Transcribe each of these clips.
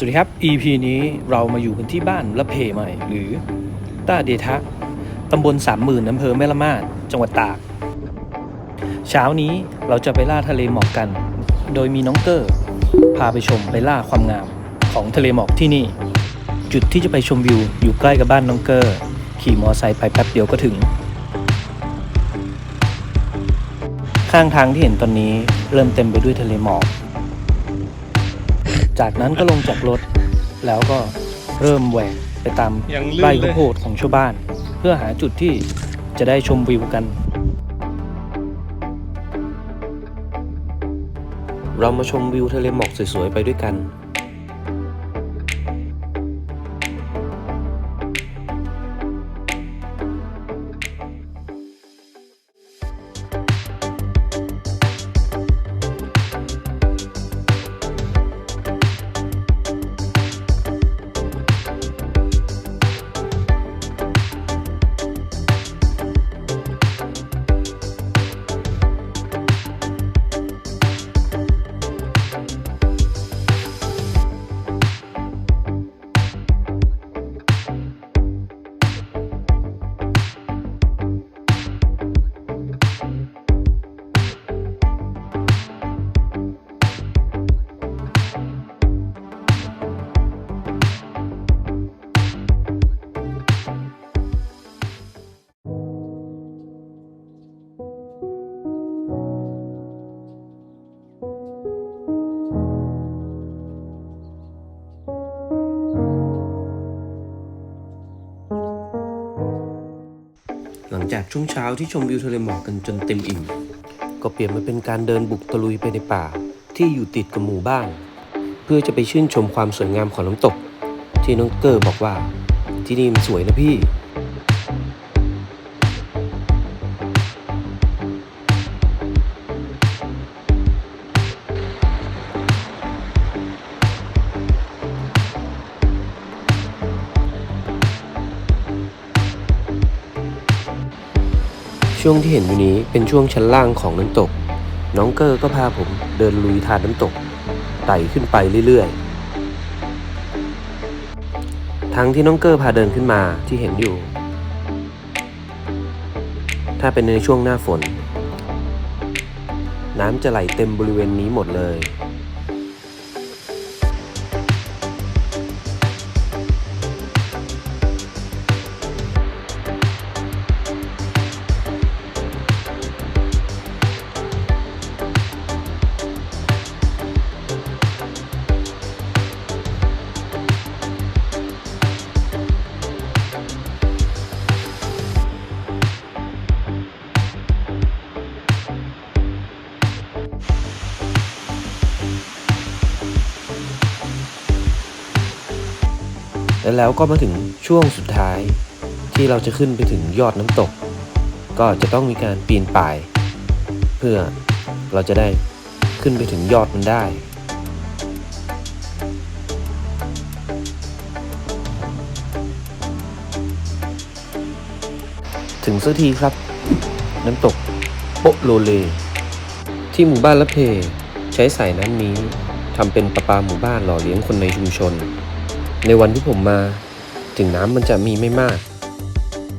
สวัสดีครับ EP นี้เรามาอยู่กันที่บ้านละเพใหม่ หรือต้าเดทะตำบลสามหมื่นอำเภอแม่ละมาดจังหวัดตาก เช้านี้เราจะไปล่าทะเลหมอกกัน โดยมีน้องเกอร์ พาไปชมไปล่าความงามของทะเลหมอกที่นี่ จุดที่จะไปชมวิวอยู่ใกล้กับบ้านน้องเกอร์ ขี่มอไซค์ไปแป๊บเดียวก็ถึง ข้างทางที่เห็นตอนนี้เริ่มเต็มไปด้วยทะเลหมอก จากนั้นก็ลงจากรถ แล้วก็เริ่มแหวกไปตามยังลื่นไร่เลยข้าวโพดของชาวบ้าน เพื่อหาจุดที่จะได้ชมวิวกัน เรามาชมวิวทะเลหมอกสวยๆไปด้วยกัน ช่วงเช้าที่ชมวิวทะเลหมอกกันจนเต็มอิ่ม ก็เปลี่ยนมาเป็นการเดินบุกตะลุยไปในป่า ที่อยู่ติดกับหมู่บ้าน เพื่อจะไปชื่นชมความสวยงามของน้ำตก ที่น้องเกอร์บอกว่า ที่นี่มันสวยนะพี่ ช่วงที่เห็นอยู่นี้เป็นช่วงชั้นล่างของน้ำตก น้องเกอร์ก็พาผมเดินลุยทานน้ำตก ไต่ขึ้นไปเรื่อยๆทั้งที่น้องเกอร์พาเดินขึ้นมาที่เห็นอยู่ ถ้าเป็นในช่วงหน้าฝน น้ำจะไหลเต็มบริเวณนี้หมดเลย และแล้วก็มาถึงช่วงสุดท้ายที่เราจะขึ้นไปถึงยอดน้ำตก ก็จะต้องมีการปีนป่าย เพื่อเราจะได้ขึ้นไปถึงยอดมันได้ถึงสักทีครับ น้ำตกโปะโลเล ที่หมู่บ้านละเพ ใช้สายน้ำนี้ทำเป็นประปาหมู่บ้านหล่อเลี้ยงคนในชุมชน ในวันที่ผมมา ถึงน้ำมันจะมีไม่มาก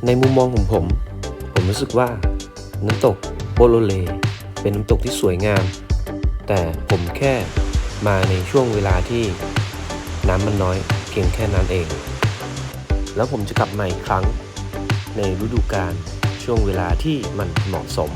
ในมุมมองของผม ผมรู้สึกว่า น้ำตกโบโลเล เป็นน้ำตกที่สวยงาม แต่ผมแค่มาในช่วงเวลาที่น้ำมันน้อยเพียงแค่นั้นเอง แล้วผมจะกลับมาอีกครั้งในฤดูกาลช่วงเวลาที่มันเหมาะสม